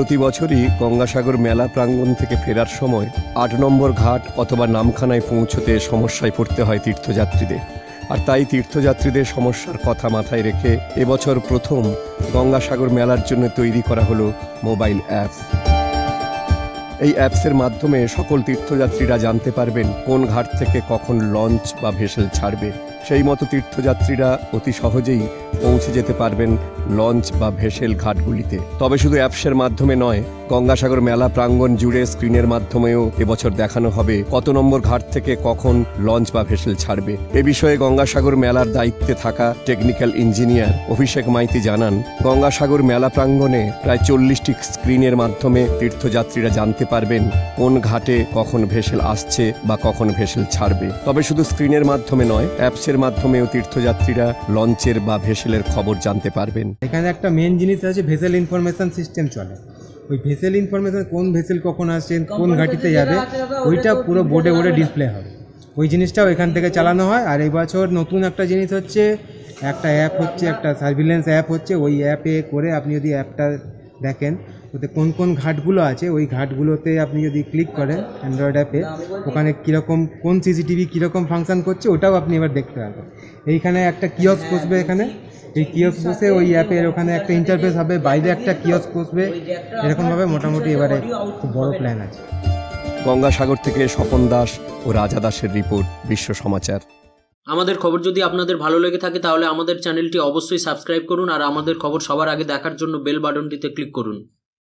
প্রতি বছরই গঙ্গাসাগর মেলা প্রাঙ্গণ থেকে ফেরার সময় আট নম্বর ঘাট অথবা নামখানায় পৌঁছতে সমস্যায় পড়তে হয় তীর্থযাত্রীদের। আর তাই তীর্থযাত্রীদের সমস্যার কথা মাথায় রেখে এবছর প্রথম গঙ্গাসাগর মেলার জন্য তৈরি করা হলো মোবাইল অ্যাপ এই অ্যাপসের মাধ্যমে সকল তীর্থযাত্রীরা জানতে পারবেন কোন ঘাট থেকে কখন লঞ্চ বা ভেসেল ছাড়বে। সেই মতো তীর্থযাত্রীরা অতি সহজেই পৌঁছে যেতে পারবেন লঞ্চ বা ভেসেল ঘাটগুলিতে। তবে শুধু অ্যাপসের মাধ্যমে নয়, গঙ্গাসাগর মেলা প্রাঙ্গণ জুড়ে স্ক্রিনের মাধ্যমেও এবছর দেখানো হবে কত নম্বর ঘাট থেকে কখন লঞ্চ বা ভেসেল ছাড়বে। এ বিষয়ে গঙ্গাসাগর মেলার দায়িত্বে থাকা টেকনিক্যাল ইঞ্জিনিয়ার অভিষেক মাইতি জানান, গঙ্গাসাগর মেলা প্রাঙ্গণে প্রায় চল্লিশটি স্ক্রিনের মাধ্যমে তীর্থযাত্রীরা জানতে পারবেন কোন ঘাটে কখন ভেসেল আসছে বা কখন ভেসেল ছাড়বে। তবে শুধু স্ক্রিনের মাধ্যমে নয়, অ্যাপসের মাধ্যমেও তীর্থযাত্রীরা লঞ্চের বা ভেসেলের খবর জানতে পারবেন। এখানে একটা মেন জিনিস আছে ভেসেল ইনফরমেশন সিস্টেম চলে। ওই ভেসেল ইনফরমেশন কোন ভেসেল কখন আসছে কোন ঘাটিতে যাবে ওইটা পুরো বোর্ডে বোর্ডে ডিসপ্লে হবে। ওই জিনিসটাও এখান থেকে চালানো হয় আর এই বছর নতুন একটা জিনিস হচ্ছে একটা অ্যাপ হচ্ছে একটা সার্ভিলেন্স অ্যাপ হচ্ছে ওই অ্যাপে করে আপনি যদি অ্যাপটা দেখেন ওতে কোন কোন ঘাটগুলো আছে ওই ঘাটগুলোতে আপনি যদি ক্লিক করেন অ্যান্ড্রয়েড অ্যাপে ওখানে কীরকম কোন সিসিটিভি কীরকম ফাংশন করছে ওটাও আপনি এবার দেখতে পারবেন। এইখানে একটা কিয়স বসবে এখানে। এই কিয়স বসে ওই অ্যাপের ওখানে একটা ইন্টারফেস হবে বাইরে একটা কিয়স বসবে। এরকমভাবে মোটামুটি এবারে খুব বড় প্ল্যান আছে। গঙ্গাসাগর থেকে স্বপন দাস ও রাজা দাসের রিপোর্ট বিশ্ব সমাচার। আমাদের খবর যদি আপনাদের ভালো লেগে থাকে তাহলে আমাদের চ্যানেলটি অবশ্যই সাবস্ক্রাইব করুন আর আমাদের খবর সবার আগে দেখার জন্য বেল বাটনটিতে ক্লিক করুন।